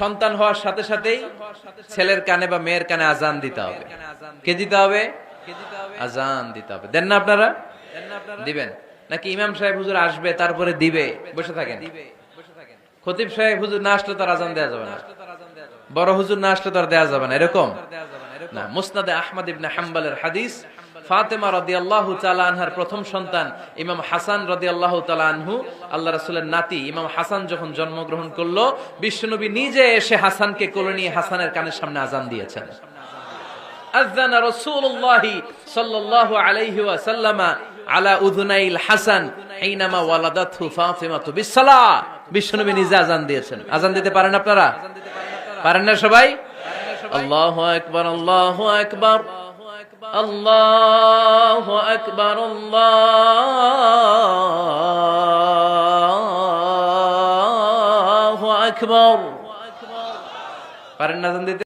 সন্তান হওয়ার সাথে সাথেই ছেলের কানে বা মেয়ের কানে আজান দিতে হবে। কে দিতে হবে? আজান দিতে হবে। দেন না আপনারা? দিবেন। নাকি ইমাম সাহেব হুজুর আসবে তারপরে দিবে? বসে থাকেন। খতিব সাহেব হুজুর না আসলে তার আজান দেওয়া যাবে না। বড় হুজুর না আসলে তার দেওয়া যাবে না। এরকম? না, মুসনাদে আহমদ ইবনে হাম্বালের হাদিস, ফাতেমা রাদিয়াল্লাহু তাআলা আনহার প্রথম সন্তান ইমাম হাসান রাদিয়াল্লাহু তাআলা আনহু। আল্লাহ রাসূলের নাতি ইমাম হাসান যখন জন্মগ্রহণ করল নিজে এসে হাসানকে কোলে নিয়ে হাসানের কানের সামনে আজান দিয়েছেন। রাসূলুল্লাহি সাল্লাল্লাহু আলাইহি আলা হাসান হিনামা ওয়ালাদাতহু বিশ্বনবী নিজে আজান দিয়েছেন। আজান দিতে পারেন আপনারা? পারেন না সবাই? আল্লাহু আকবার আল্লাহু একবার আল্লাহু আকবার আল্লাহু আকবার। পারেন না আজান দিতে